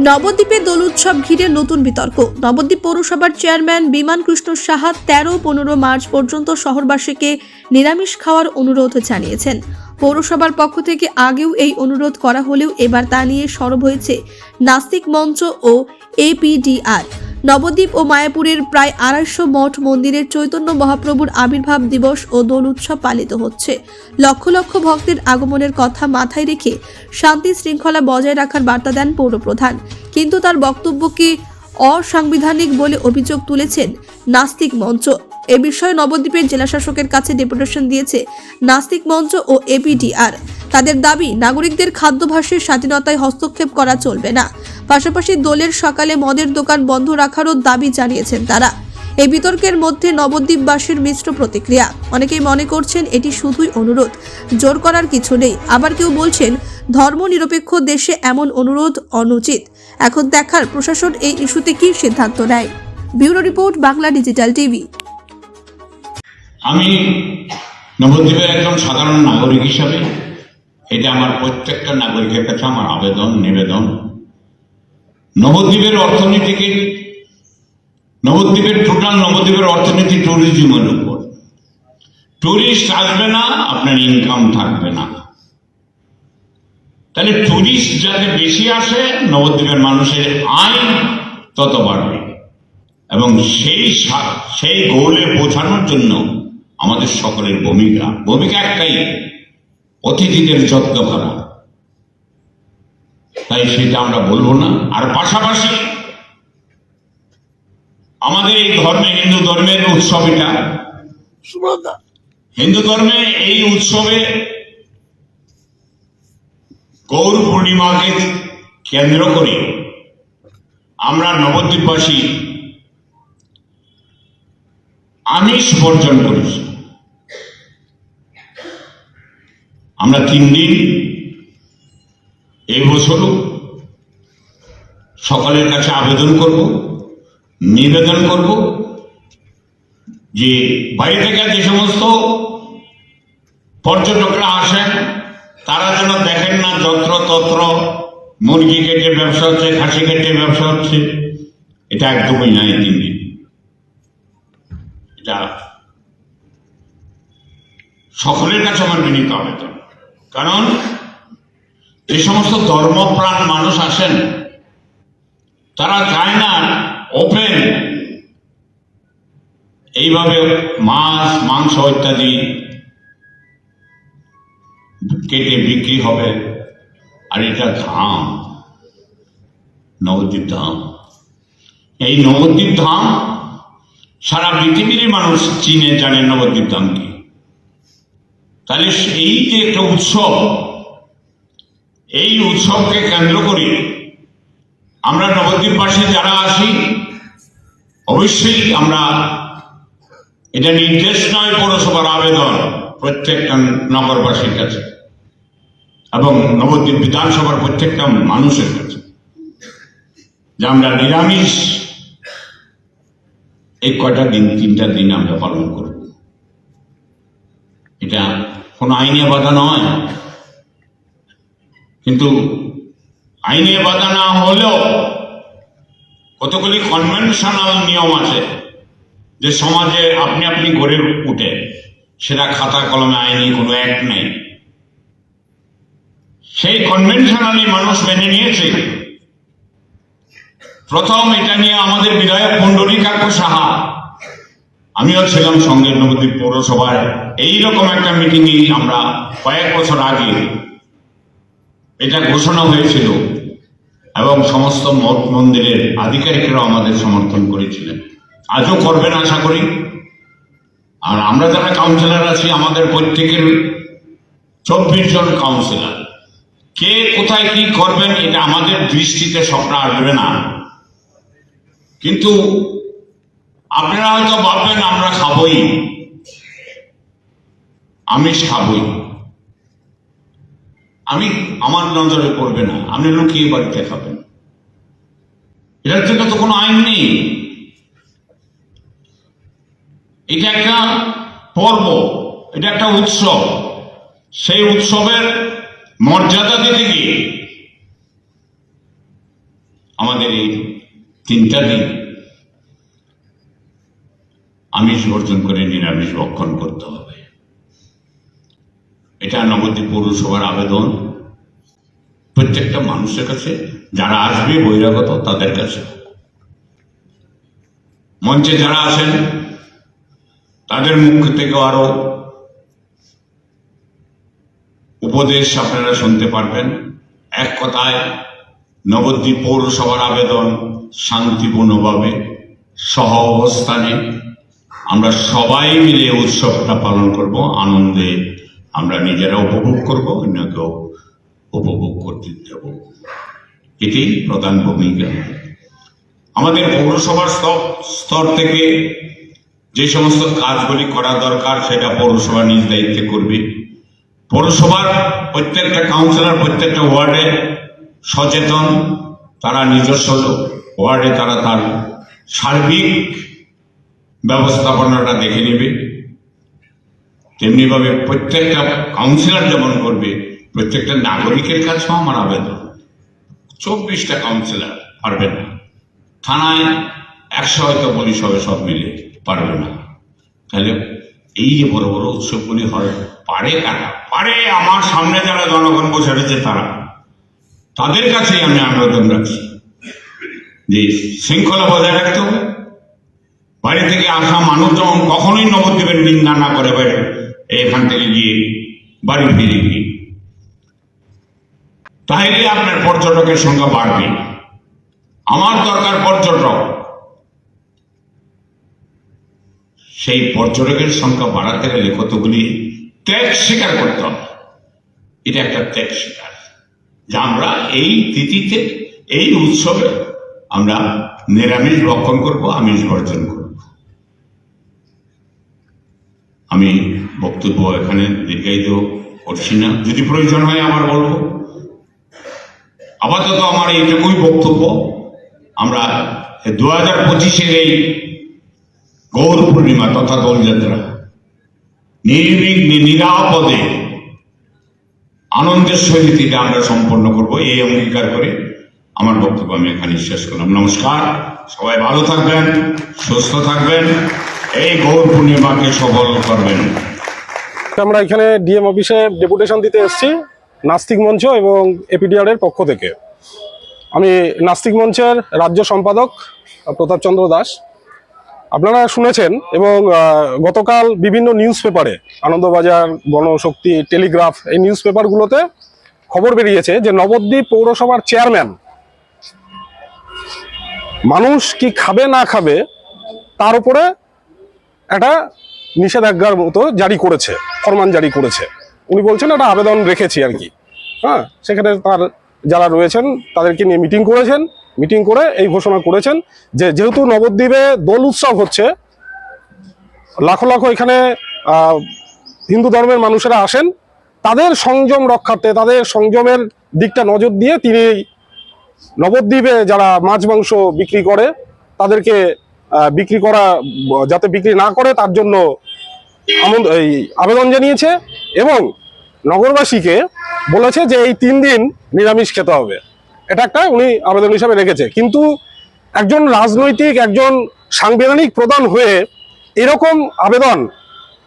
নবদ্বীপে দোল উৎসব ঘিরে নতুন বিতর্ক। নবদ্বীপ পৌরসভার চেয়ারম্যান বিমান কৃষ্ণ সাহা তেরো পনেরো মার্চ পর্যন্ত শহরবাসীকে নিরামিষ খাওয়ার অনুরোধ জানিয়েছেন। পৌরসভার পক্ষ থেকে আগেও এই অনুরোধ করা হলেও এবার তা নিয়ে সরব হয়েছে নাস্তিক মঞ্চ ও এপিডিআর নবদ্বীপ ও মায়াপুরের প্রায় আড়াইশো মঠ মন্দিরের চৈতন্য মহাপ্রভুর আবির্ভাব দিবস ও দোল উৎসব পালিত হচ্ছে। লক্ষ লক্ষ ভক্তের আগমনের কথা মাথায় রেখে শান্তি শৃঙ্খলা বজায় রাখার বার্তা দেন পৌরপ্রধান। কিন্তু তার বক্তব্যকে অসাংবিধানিক বলে অভিযোগ তুলেছেন নাস্তিক মঞ্চ। এ বিষয়ে নবদ্বীপের জেলাশাসকের কাছে ডেপুটেশন দিয়েছে নাস্তিক মঞ্চ ও এপিডিআর তাদের দাবি, নাগরিকদের খাদ্যভাসের স্বাধীনতায় হস্তক্ষেপ করা চলবে না। পাশাপাশি দোলের সকালে মদের দোকান বন্ধ রাখারও দাবি জানিয়েছেন তারা। এই বিতর্কের মধ্যে নবদ্বীপবাসীর মিশ্র প্রতিক্রিয়া। অনেকেই মনে করছেন এটি শুধুই অনুরোধ, জোর করার কিছু নেই। আবার কেউ বলছেন, ধর্মনিরপেক্ষ দেশে এমন অনুরোধ অনুচিত। এখন দেখার প্রশাসন এই ইস্যুতে কী সিদ্ধান্ত নেয়? Bureau report, Bangla digital TV. আমি নবদ্বীপের একজন সাধারণ নাগরিক হিসাবে এটা আমার প্রত্যেকটা নাগরিকের কাছে আমার আবেদন, নিবেদন, নবদ্বীপের অর্থনীতিকে, নবদ্বীপের টোটাল নবদ্বীপের অর্থনীতি ট্যুরিজমের উপর। ট্যুরিস্ট আসবে না, আপনার ইনকাম থাকবে না। তাহলে ট্যুরিস্ট যাতে বেশি আসে, নবদ্বীপের মানুষের আয় তত বাড়বে। এবং সেই সেই গোলে পৌঁছানোর জন্য আমাদের সকলের ভূমিকা। ভূমিকা একটাই অতিথিদের যত্ন করা। তাই সেটা আমরা বলব না। আর পাশাপাশি আমাদের এই ধর্মে হিন্দু ধর্মের উৎসব এটা। হিন্দু ধর্মে এই উৎসবে গৌর পূর্ণিমাকে কেন্দ্র করে আমরা নবদ্বীপবাসী আমিষ বর্জন করেছি। আমরা তিন দিন এই বছরও সকলের কাছে আবেদন করব, নিবেদন করব যে বাইরে থেকে যে সমস্ত পর্যটকরা আসেন, তারা যেন দেখেন না যত্র তত্র মুরগি কেটে ব্যবসা হচ্ছে, খাসি কেটে ব্যবসা হচ্ছে। এটা একদমই নাই দিন। এটা সকলের কাছে আমার বিনীত আবেদন। কারণ যে সমস্ত ধর্মপ্রাণ মানুষ আসেন, তারা চায় না ওপেন এইভাবে মাছ, মাংস, ইত্যাদি কেটে বিক্রি হবে, আর এটা ধাম, নবদ্বীপ ধাম। এই নবদ্বীপ ধাম সারা পৃথিবীর মানুষ চিনে, জানে নবদ্বীপ ধাম কি? তাহলে এই যে একটা উৎসব, এই উৎসবকে কেন্দ্র করে আমরা নবদ্বীপ নবদ্বীপবাসী যারা আসি অবশ্যই আমরা এটা নির্দেশ নয় পৌরসভার আবেদন প্রত্যেকটা নগরবাসীর কাছে এবং নবদ্বীপ বিধানসভার প্রত্যেকটা মানুষের কাছে। যে আমরা নিরামিষ এই কয়টা দিন, তিনটা দিন আমরা পালন করব এটা কোনো আইনে বাধা নয়। কিন্তু আইনে বাধা না হলেও কতগুলি কনভেনশনাল নিয়ম আছে যে সমাজে আপনি আপনি গড়ে উঠে, সেটা খাতা কলমে আইনি কোনো অ্যাক্ট নেই। সেই কনভেনশনালি মানুষ মেনে নিয়েছে। প্রথম এটা নিয়ে আমাদের বিধায়ক পুণ্ডরীকাক্ষ সাহা আমিও ছিলাম সঙ্গে নবদ্বীপ পৌরসভায়। এইরকম একটা মিটিংয়ে আমরা কয়েক বছর আগে এটা ঘোষণা হয়েছিল এবং সমস্ত মঠ মন্দিরের আধিকারিকরাও আমাদের সমর্থন করেছিলেন। আজও করবেন আশা করি। আর আমরা যারা কাউন্সিলর আছি, আমাদের প্রত্যেকের চব্বিশ জন কাউন্সিলর কে কোথায় কি করবেন, এটা আমাদের দৃষ্টিতে স্বপ্ন আসবে না। কিন্তু আপনারা হয়তো ভাববেন, আমরা খাবই। আমিষ খাবই। আমি, আমার নজরে পড়বে না। আপনি লুকিয়ে বাড়িতে খাবেন। এটার জন্য তো কোনো আইন নেই। এটা একটা পর্ব, এটা একটা উৎসব। সেই উৎসবের মর্যাদা দিতে গিয়ে আমাদের এই তিনটা দিন আমিষ বর্জন করে নিরামিষ ভক্ষণ করতে হবে। এটা নবদ্বীপ পৌরসভার আবেদন। প্রত্যেকটা মানুষের কাছে, যারা আসবে বহিরাগত, তাদের কাছে। মঞ্চে যারা আছেন তাদের মুখ থেকে আরও উপদেশ আপনারা শুনতে পারবেন। এক কথায়, নবদ্বীপ পৌরসভার আবেদন শান্তিপূর্ণভাবে, সহ অবস্থানে আমরা সবাই মিলে উৎসবটা পালন করব, আনন্দে আমরা নিজেরা উপভোগ করব, অন্যকেও উপভোগ করতে দেব। এটি প্রধান ভূমিকা। আমাদের পৌরসভার স্তর- থেকে যে সমস্ত কাজগুলি করা দরকার, সেটা পৌরসভা নিজ দায়িত্বে করবে। পৌরসভার প্রত্যেকটা কাউন্সিলর, প্রত্যেকটা ওয়ার্ডে সচেতন, তারা নিজস্ব ওয়ার্ডে তারা তার সার্বিক ব্যবস্থাপনাটা দেখে নেবে। তেমনিভাবে প্রত্যেকটা কাউন্সিলর যেমন করবে, প্রত্যেকটা নাগরিকের কাছেও আমার আবেদন। চব্বিশটা কাউন্সিলর পারবে না। থানায় একশো হয়তো পুলিশ হবে, সব মিলে পারবে না। তাহলে এই যে বড় বড় উৎসবগুলি হয়, পারে কারা? পারে আমার সামনে যারা জনগণ বসে রয়েছে তারা। তাদের কাছেই আমি আবেদন রাখছি। যে শৃঙ্খলা বজায় রাখতে হবে। বাড়ি থেকে আসা মানুষ যেমন কখনোই নবদ্বীপের নিন্দা না করে বাইরে এখান থেকে গিয়ে বাড়ি ফিরে গিয়ে। তাহলে আপনার পর্যটকের সংখ্যা বাড়বে। আমার দরকার পর্যটক। সেই পর্যটকের সংখ্যা বাড়াতে গেলে কতগুলি ত্যাগ স্বীকার করতে হবে। এটা একটা ত্যাগ স্বীকার। যে আমরা এই তিথিতে, এই উৎসবে আমরা নিরামিষ ভক্ষণ করব, আমিষ বর্জন করব। আমি বক্তব্য এখানে দীর্ঘায়িত করছি না। যদি প্রয়োজন হয় আবার বলব। আপাতত আমার এইটুকুই বক্তব্য। আমরা দু হাজার পঁচিশের এই গৌর পূর্ণিমা তথা দোলযাত্রা নির্বিঘ্নে নিরাপদে আনন্দের সহিত এটা আমরা সম্পন্ন করব। এই অঙ্গীকার করে আমার বক্তব্য আমি এখানে শেষ করলাম। নমস্কার। সবাই ভালো থাকবেন, সুস্থ থাকবেন। এই গৌর পূর্ণিমাকে সফল করবেন। আমরা এখানে ডিএম অফিসে ডেপুটেশন দিতে এসেছি নাস্তিক মঞ্চ এবং এপিডিআর এর পক্ষ থেকে। আমি নাস্তিক মঞ্চের রাজ্য সম্পাদক প্রতাপচন্দ্র দাস। আপনারা শুনেছেন এবং গতকাল বিভিন্ন নিউজ পেপারে, আনন্দবাজার, গণশক্তি, টেলিগ্রাফ, এই নিউজ পেপারগুলোতে খবর বেরিয়েছে যে নবদ্বীপ পৌরসভার চেয়ারম্যান মানুষ কি খাবে না খাবে, তার উপরে একটা নিষেধাজ্ঞার মতো জারি করেছে, ফরমান জারি করেছে। উনি বলছেন, একটা আবেদন রেখেছি আর কি। হ্যাঁ সেখানে তার যারা রয়েছেন, তাদেরকে নিয়ে মিটিং করেছেন। মিটিং করে এই ঘোষণা করেছেন যে, যেহেতু নবদ্বীপে দোল উৎসব হচ্ছে, লাখো লাখো এখানে হিন্দু ধর্মের মানুষেরা আসেন। তাদের সংযম রক্ষার্থে, তাদের সংযমের দিকটা নজর দিয়ে তিনি নবদ্বীপে যারা মাছ মাংস বিক্রি করে, তাদেরকে বিক্রি করা, যাতে বিক্রি না করে, তার জন্য এই আবেদন জানিয়েছে এবং নগরবাসীকে বলেছে যে এই তিন দিন নিরামিষ খেতে হবে। এটা একটা উনি আবেদন হিসাবে রেখেছে। কিন্তু একজন রাজনৈতিক, একজন সাংবিধানিক প্রধান হয়ে এরকম আবেদন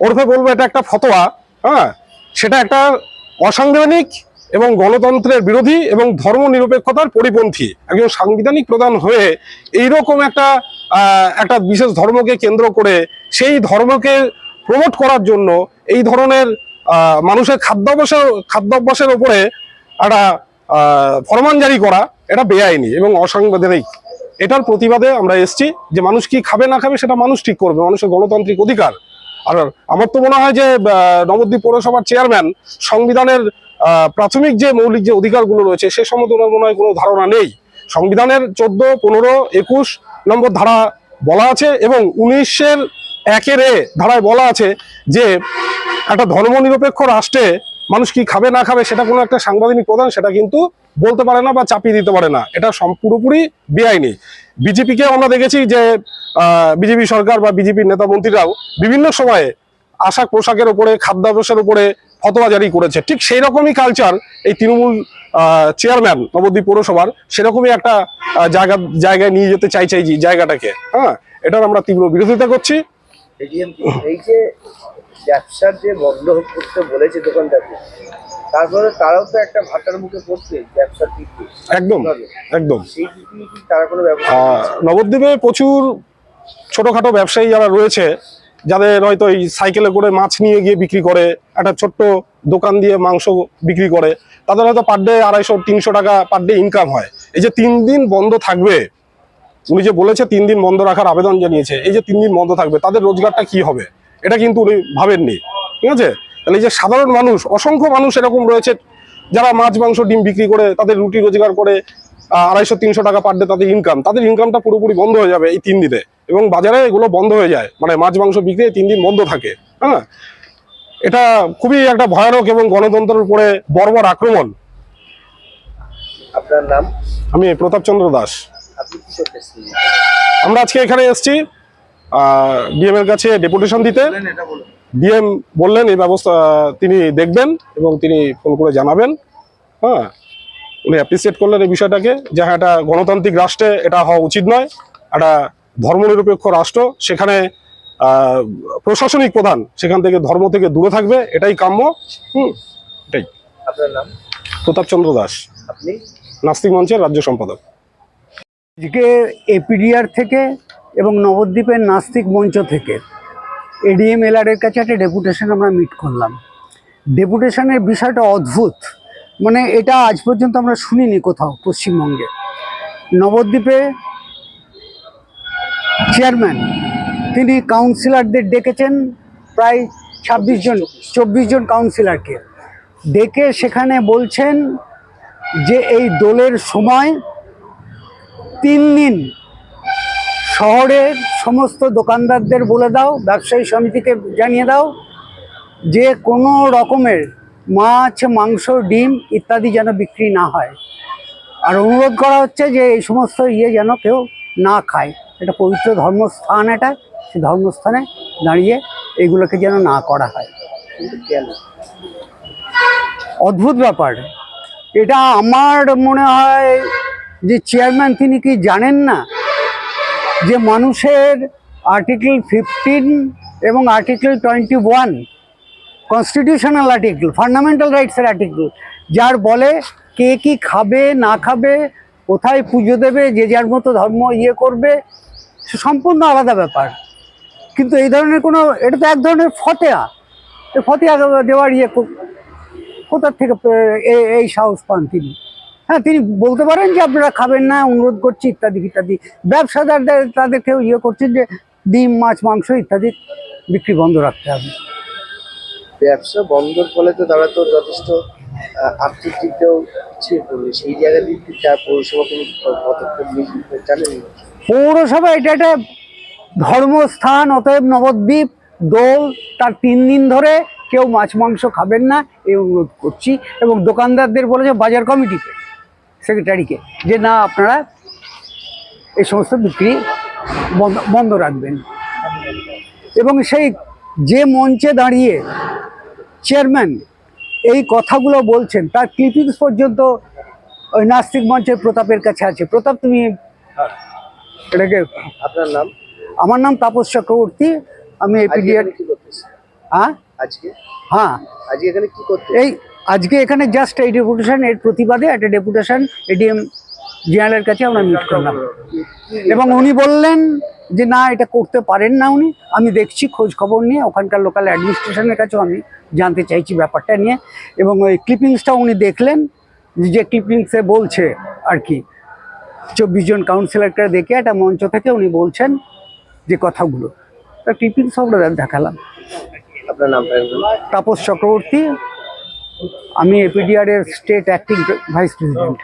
ওরফে বলব এটা একটা ফতোয়া হ্যাঁ? সেটা একটা অসাংবিধানিক এবং গণতন্ত্রের বিরোধী এবং ধর্ম নিরপেক্ষতার পরিপন্থী একজন সাংবিধানিক প্রধান হয়ে এইরকম একটা একটা বিশেষ ধর্মকে কেন্দ্র করে সেই ধর্মকে প্রমোট করার জন্য এই ধরনের মানুষের খাদ্যাভ্যাসের খাদ্যাভ্যাসের ওপরে একটা ফরমান জারি করা এটা বেআইনি এবং অসাংবিধানিক। এটার প্রতিবাদে আমরা এসেছি যে মানুষ কি খাবে না খাবে সেটা মানুষ ঠিক করবে, মানুষের গণতান্ত্রিক অধিকার। আর আমার তো মনে হয় যে নবদ্বীপ পৌরসভার চেয়ারম্যান সংবিধানের প্রাথমিক যে মৌলিক যে অধিকারগুলো রয়েছে, সে সম্বন্ধে ওনার মনে হয় কোনো ধারণা নেই। সংবিধানের চোদ্দ, পনেরো, একুশ নম্বর ধারা বলা আছে এবং উনিশের একের এ ধারায় বলা আছে যে একটা ধর্মনিরপেক্ষ রাষ্ট্রে মানুষ কি খাবে, না খাবে, সেটা কোনো একটা সাংবিধানিক প্রধান সেটা কিন্তু বলতে পারে না বা চাপিয়ে দিতে পারে না। এটা পুরোপুরি বেআইনি। বিজেপিকে আমরা দেখেছি যে বিজেপি সরকার বা বিজেপির নেতা মন্ত্রীরাও বিভিন্ন সময়ে আশাক পোশাকের উপরে খাদ্যাভ্যাসের উপরে ফতোয়া জারি করেছে। ঠিক সেই রকমই কালচার এই তৃণমূল চেয়ারম্যান নবদ্বীপ পৌরসভার সেরকমই একটা জায়গা জায়গায় নিয়ে যেতে চাইছে এই জায়গাটাকে। হ্যাঁ এটার আমরা তীব্র বিরোধিতা করছি। এই যে ব্যবসার যে বন্ধ করতে বলেছে দোকানদারকে তারপরে তারাও তো একটা ভাটার মুখে পড়ছে ব্যবসার দিক একদম একদম। তারা কোনো নবদ্বীপে প্রচুর ছোটখাটো ব্যবসায়ী যারা রয়েছে যাদের হয়তো এই সাইকেলে করে মাছ নিয়ে গিয়ে বিক্রি করে, একটা ছোট্ট দোকান দিয়ে মাংস বিক্রি করে, তাদের হয়তো পার ডে আড়াইশো, তিনশো টাকা পার ডে ইনকাম হয়। এই যে তিন দিন বন্ধ থাকবে, উনি যে বলেছে তিন দিন বন্ধ রাখার আবেদন জানিয়েছে, এই যে তিন দিন বন্ধ থাকবে, তাদের রোজগারটা কি হবে? এটা কিন্তু উনি ভাবেননি, ঠিক আছে? তাহলে এই যে সাধারণ মানুষ, অসংখ্য মানুষ এরকম রয়েছে, যারা মাছ, মাংস, ডিম বিক্রি করে, তাদের রুটি রোজগার করে আড়াইশো তিনশো টাকা পার ডে তাদের ইনকাম তাদের ইনকামটা পুরোপুরি বন্ধ হয়ে যাবে এই তিন দিনে। এবং বাজারে এগুলো বন্ধ হয়ে যায়। মানে মাছ মাংস বিক্রি তিন দিন বন্ধ থাকে। হ্যাঁ এটা খুবই একটা ভয়ানক এবং গণতন্ত্রের উপরে বর্বর আক্রমণ। আপনার নাম? আমি দাস। কি করতে এসেছেন? আমরা আজকে এখানে এসেছি ডিএম এর কাছে ডেপুটেশন দিতে। ডিএম বললেন এই ব্যবস্থা তিনি দেখবেন এবং তিনি ফোন করে জানাবেন। হ্যাঁ। উনি অ্যাপ্রিসিয়েট করলেন এই বিষয়টাকে যে হ্যাঁ এটা গণতান্ত্রিক রাষ্ট্রে এটা হওয়া উচিত নয়। একটা ধর্মনিরপেক্ষ রাষ্ট্র সেখানে প্রশাসনিক প্রধান সেখান থেকে ধর্ম থেকে দূরে থাকবে এটাই কাম্য। হুম এটাই। আপনার নাম? প্রতাপচন্দ্র দাস। আপনি? নাস্তিক মঞ্চের রাজ্য সম্পাদক। আজকে এপিডিআর থেকে এবং নবদ্বীপের নাস্তিক মঞ্চ থেকে এডিএম এলআরের কাছে একটা ডেপুটেশন আমরা মিট করলাম। ডেপুটেশনের বিষয়টা অদ্ভুত। মানে এটা আজ পর্যন্ত আমরা শুনিনি কোথাও পশ্চিমবঙ্গে। নবদ্বীপে চেয়ারম্যান, তিনি কাউন্সিলরদের ডেকেছেন প্রায় ছাব্বিশ জন, চব্বিশ জন কাউন্সিলরকে। ডেকে সেখানে বলছেন যে এই দোলের সময় তিন দিন শহরের সমস্ত দোকানদারদের বলে দাও, ব্যবসায়ী সমিতিকে জানিয়ে দাও যে কোনো রকমের মাছ, মাংস, ডিম ইত্যাদি যেন বিক্রি না হয়। আর অনুরোধ করা হচ্ছে যে এই সমস্ত ইয়ে যেন কেউ না খায়। এটা পবিত্র ধর্মস্থান এটা সে ধর্মস্থানে দাঁড়িয়ে এগুলোকে যেন না করা হয়। অদ্ভুত ব্যাপার। এটা আমার মনে হয় যে চেয়ারম্যান তিনি কি জানেন না যে মানুষের আর্টিকেল ফিফটিন এবং article twenty one constitutional article fundamental রাইটসের article যার বলে কে কি খাবে, না খাবে, কোথায় পুজো দেবে, যে যার মতো ধর্ম ইয়ে করবে সম্পূর্ণ আলাদা ব্যাপার। কিন্তু এই ধরনের কোনো, এটা তো এক ধরনের ফতেয়া। ফতেয়া দেওয়ার ইয়ে কোথার থেকে এই সাহস পান তিনি। হ্যাঁ তিনি বলতে পারেন যে আপনারা খাবেন না, অনুরোধ করছি, ইত্যাদি ইত্যাদি। ব্যবসাদারদের, তাদেরকেও ইয়ে করছেন যে ডিম, মাছ, মাংস ইত্যাদি বিক্রি বন্ধ রাখতে হবে। ব্যবসা বন্ধর ফলে তো তারা তো যথেষ্ট আর্থিক দিক দিয়েও পিছিয়ে পড়বে। সেই জায়গা তার পৌরসভা কোনো পদক্ষেপ জানেন পৌরসভা, এটা একটা ধর্মস্থান, অতএব নবদ্বীপ, দোল, তার তিন দিন ধরে কেউ মাছ, মাংস খাবেন না, এই অনুরোধ করছি। এবং দোকানদারদের বলেছে বাজার কমিটিকে সেক্রেটারিকে, যে না, আপনারা এই সমস্ত বিক্রি বন্ধ রাখবেন। এবং সেই যে মঞ্চে দাঁড়িয়ে চেয়ারম্যান এই কথাগুলো বলছেন তার ক্লিপিংস পর্যন্ত ওই নাস্তিক মঞ্চের প্রতাপের কাছে আছে। প্রতাপ তুমি এটাকে আপনার নাম? আমার নাম তাপস চক্রবর্তী আমি করতেছে হ্যাঁ? আজকে? হ্যাঁ। আজকে এখানে কি করতে এই আজকে এখানে জাস্ট এই ডেপুটেশন এর প্রতিবাদে একটা ডেপুটেশন এডিএম জেনারেলের কাছে আমরা মিট করলাম। এবং উনি বললেন যে না এটা করতে পারেন না উনি। আমি দেখছি খোঁজ খবর নিয়ে ওখানকার লোকাল অ্যাডমিনিস্ট্রেশনের কাছেও আমি জানতে চাইছি ব্যাপারটা নিয়ে। এবং ওই ক্লিপিংসটা উনি দেখলেন যে ক্লিপিংসে বলছে আর কি। চব্বিশ জন কাউন্সিলরকে দেখে একটা মঞ্চ থেকে উনি বলছেন যে কথাগুলো। তা ক্লিপিংস আমরা দেখালাম। তাপস চক্রবর্তী আমি এপিডিআর এর স্টেট অ্যাক্টিং ভাইস প্রেসিডেন্ট